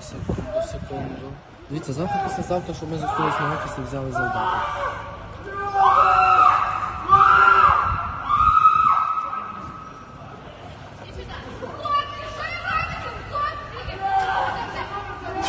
Секунду, секунду. Дивіться, завтра післязавтра, щоб ми зустрілися на офісі і взяли завдати.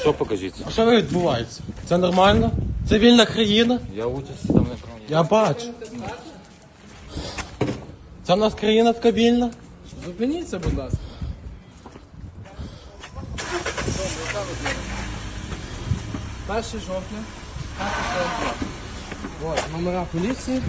Що покажіть? А що ви відбувається? Це нормально? Це вільна країна? Я участь там не прийняв. Я бачу. Це в нас країна така вільна? Зупиніться, будь ласка. Перше жовтня. От, номера поліції.